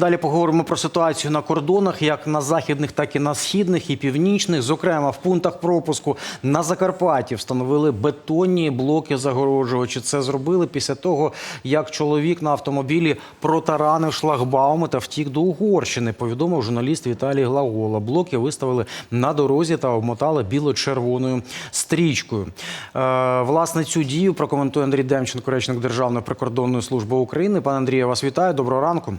Далі поговоримо про ситуацію на кордонах, як на західних, так і на східних і північних. Зокрема, в пунктах пропуску на Закарпатті встановили бетонні блоки загороджувачі. Це зробили після того, як чоловік на автомобілі протаранив шлагбауми та втік до Угорщини. Повідомив журналіст Віталій Глагола. Блоки виставили на дорозі та обмотали біло-червоною стрічкою. Е, власне, цю дію прокоментує Андрій Демченко, речник Державної прикордонної служби України. Пане Андрію, вас вітаю. Доброго ранку.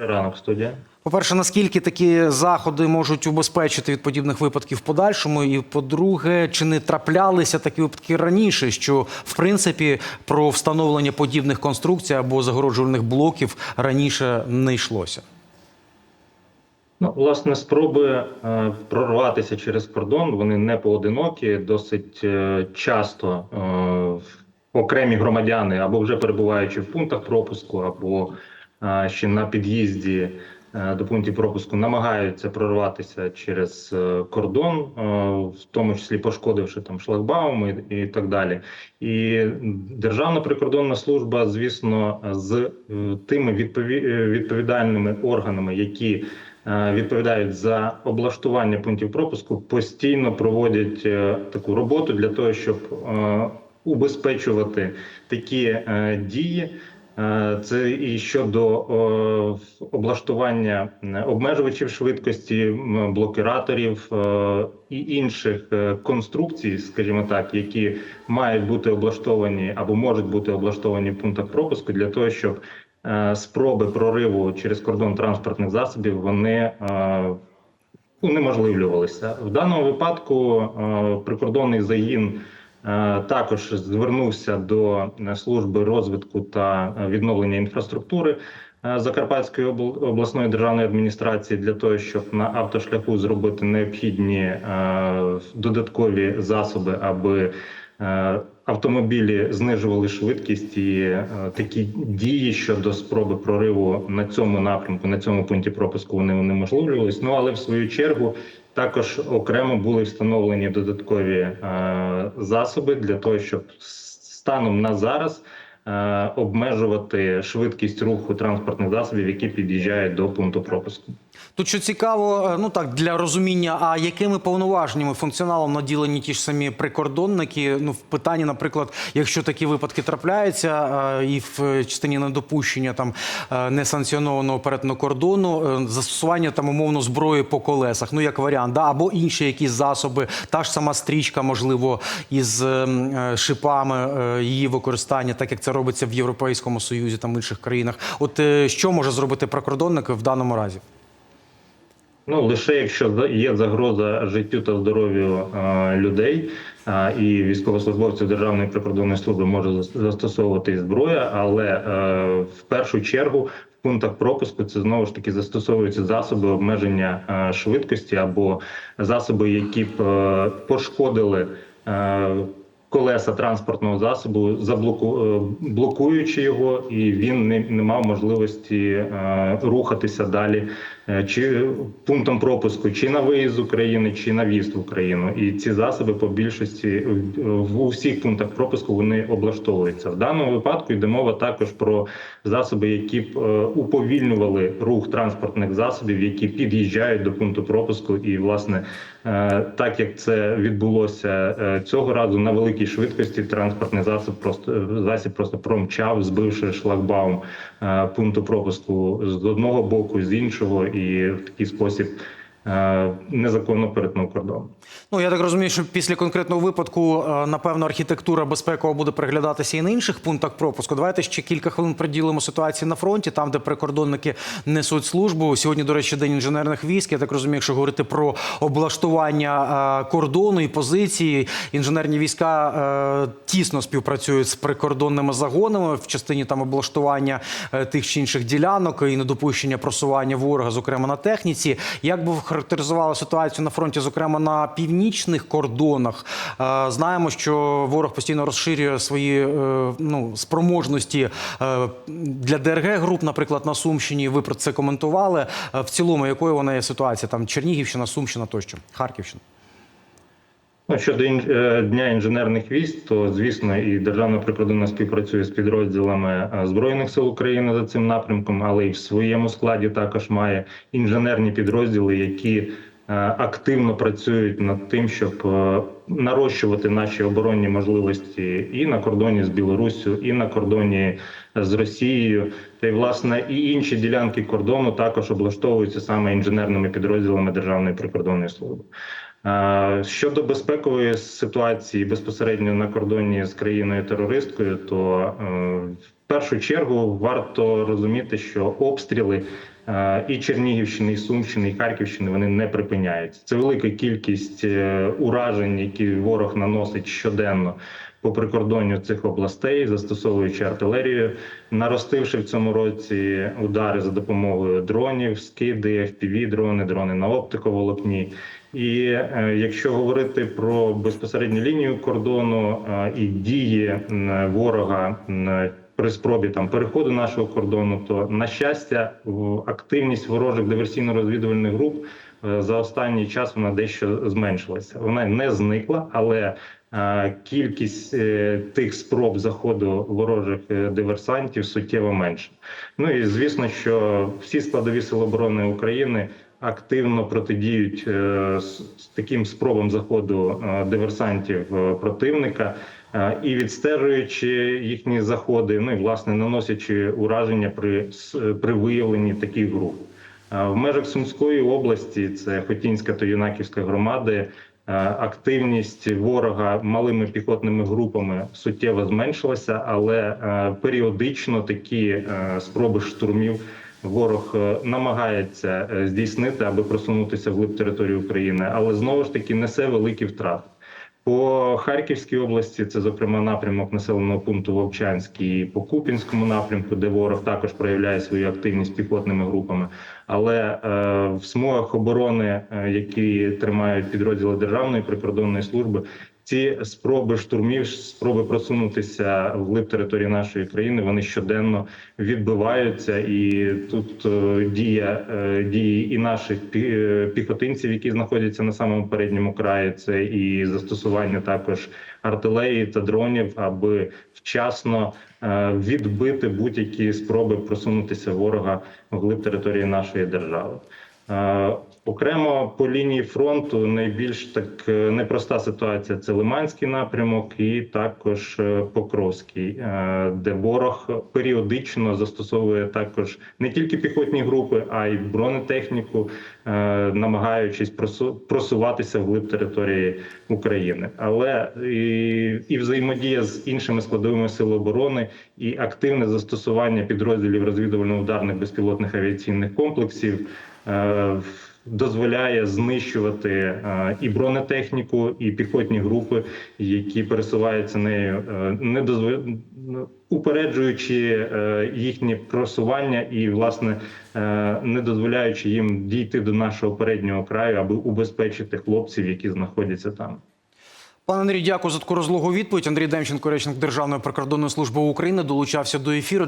Ранок, студія. По-перше, наскільки такі заходи можуть убезпечити від подібних випадків в подальшому? І по-друге, чи не траплялися такі випадки раніше, що в принципі про встановлення подібних конструкцій або загороджувальних блоків раніше не йшлося? Ну, власне, спроби е, прорватися через кордон вони не поодинокі. Досить е, часто е, окремі громадяни або вже перебуваючи в пунктах пропуску, або ще на під'їзді е, до пунктів пропуску, намагаються прорватися через е, кордон, е, в тому числі пошкодивши там шлагбауми і, так далі. І Державна прикордонна служба, звісно, з тими відпові- відповідальними органами, які відповідають за облаштування пунктів пропуску, постійно проводять таку роботу для того, щоб убезпечувати такі дії. Е, Це і щодо облаштування е, обмежувачів швидкості, м, блокираторів е, і інших конструкцій, скажімо так, які мають бути облаштовані або можуть бути облаштовані в пунктах пропуску для того, щоб спроби прориву через кордон транспортних засобів вони унеможливлювалися. В даному випадку прикордонний загін також звернувся до е, служби розвитку та е, відновлення інфраструктури. е, Закарпатської обл- обласної державної адміністрації для того, щоб на автошляху зробити необхідні е, додаткові засоби, аби е, автомобілі знижували швидкість і е, такі дії щодо спроби прориву на цьому напрямку, на цьому пункті пропуску вони унеможливлювались. Ну але в свою чергу також окремо були встановлені додаткові е, засоби для того, щоб станом на зараз. Е, Обмежувати швидкість руху транспортних засобів, які під'їжджають до пункту пропуску. Тут що цікаво, е, ну так для розуміння, а якими повноваженнями функціоналом наділені ті ж самі прикордонники? Ну, в питанні, наприклад, якщо такі випадки трапляються, е, і в частині недопущення там несанкціонованого перетину кордону, застосування там умовно зброї по колесах, ну як варіант, да? або інші якісь засоби, та ж сама стрічка, можливо, із е, м, е, шипами її використання, так як це робиться в Європейському Союзі там в інших країнах. От е, що може зробити прикордонник в даному разі? Ну лише якщо є загроза життю та здоров'ю е, людей, е, і військовослужбовців Державної прикордонної служби може зас- застосовувати і зброя, але е, в першу чергу в пунктах пропуску це знову ж таки застосовуються засоби обмеження е, швидкості або засоби, які б е, пошкодили. Колеса транспортного засобу заблоку е, блокуючи його, і він не, не мав можливості е, рухатися далі чи пунктом пропуску, чи на виїзд з України, чи на в'їзд в Україну. І ці засоби по більшості е, в усіх пунктах пропуску вони облаштовуються. В даному випадку йде мова також про засоби, які б е, уповільнювали рух транспортних засобів, які під'їжджають до пункту пропуску. І власне, е, так як це відбулося е, цього разу на великій швидкості, транспортний засіб просто засіб просто промчав, збивши шлагбаум е, пункту пропуску з одного боку, з іншого, і в такий спосіб незаконно перетнув кордон. Ну я так розумію, що після конкретного випадку, е, напевно, архітектура безпекова буде приглядатися і на інших пунктах пропуску. Давайте ще кілька хвилин приділимо ситуації на фронті, там, де прикордонники несуть службу. Сьогодні, до речі, день інженерних військ. Я так розумію, якщо говорити про облаштування е, кордону і позиції, інженерні війська е, тісно співпрацюють з прикордонними загонами в частині там облаштування е, тих чи інших ділянок і недопущення просування ворога, зокрема на техніці. Як би характеризували ситуацію на фронті, зокрема на північних кордонах? Е, Знаємо, що ворог постійно розширює свої е, ну, спроможності е, для ДРГ груп, наприклад, на Сумщині. Ви про це коментували. В цілому, якою вона є ситуація? Там Чернігівщина, Сумщина тощо, Харківщина. Ну, щодо ін- е, дня інженерних військ, то звісно, і Державна прикордонна співпрацює з підрозділами е, збройних сил України за цим напрямком, але й в своєму складі також має інженерні підрозділи, які активно працюють над тим, щоб е, нарощувати наші оборонні можливості і на кордоні з Білоруссю, і на кордоні з Росією, та й власне і інші ділянки кордону також облаштовуються саме інженерними підрозділами Державної прикордонної служби. Е, Щодо безпекової ситуації безпосередньо на кордоні з країною терористкою, то е, першу чергу варто розуміти, що обстріли е, і Чернігівщини, і Сумщини, і Харківщини вони не припиняються. Це велика кількість е, уражень, які ворог наносить щоденно по прикордонню цих областей, застосовуючи артилерію, наростивши в цьому році удари за допомогою дронів, скиди, fpv дрони, дрони на оптиковолокні. І е, якщо говорити про безпосередню лінію кордону і дії ворога при спробі там переходу нашого кордону, то на щастя, активність ворожих диверсійно-розвідувальних груп е, за останній час вона дещо зменшилася. Вона не зникла, але е, кількість е, тих спроб заходу ворожих диверсантів суттєво менша. Ну і звісно, що всі складові сил оборони України активно протидіють е, з таким спробам заходу е, диверсантів е, противника і відстежуючи їхні заходи, ну і власне наносячи ураження при, при виявленні таких груп. В межах Сумської області це Хотінська та Юнаківська громади. Активність ворога малими піхотними групами суттєво зменшилася, але періодично такі спроби штурмів ворог е, намагається е, здійснити, аби просунутися вглиб території України, але знову ж таки несе великі втрати. По Харківській області це зокрема напрямок населеного пункту Вовчанський, по Купінському напрямку, де ворог також проявляє свою активність піхотними групами. Але е, в смугах оборони, е, які тримають підрозділи Державної прикордонної служби, ці спроби штурмів, спроби просунутися вглиб території нашої країни, вони щоденно відбиваються, і тут е, дія е, дії і наших е, піхотинців, які знаходяться на самому передньому краї, це і застосування також артилерії та дронів, аби вчасно відбити будь-які спроби просунутися ворога вглиб території нашої держави. Окремо по лінії фронту найбільш так е, непроста ситуація це Лиманський напрямок і також е, Покровський, е, де ворог періодично застосовує також не тільки піхотні групи, а й бронетехніку, намагаючись просу- просуватися вглиб території України. Але і, і взаємодія з іншими складовими сил оборони, і активне застосування підрозділів розвідувально-ударних безпілотних авіаційних комплексів. Дозволяє знищувати е, і бронетехніку, і піхотні групи, які пересуваються нею, е, не дозв... упереджуючи е, їхнє просування і, власне, не дозволяючи їм дійти до нашого переднього краю, аби убезпечити хлопців, які знаходяться там. Пане Андрій, дякую за таку розлогу відповідь. Андрій Демченко, речник Державної прикордонної служби України, долучався до ефіру.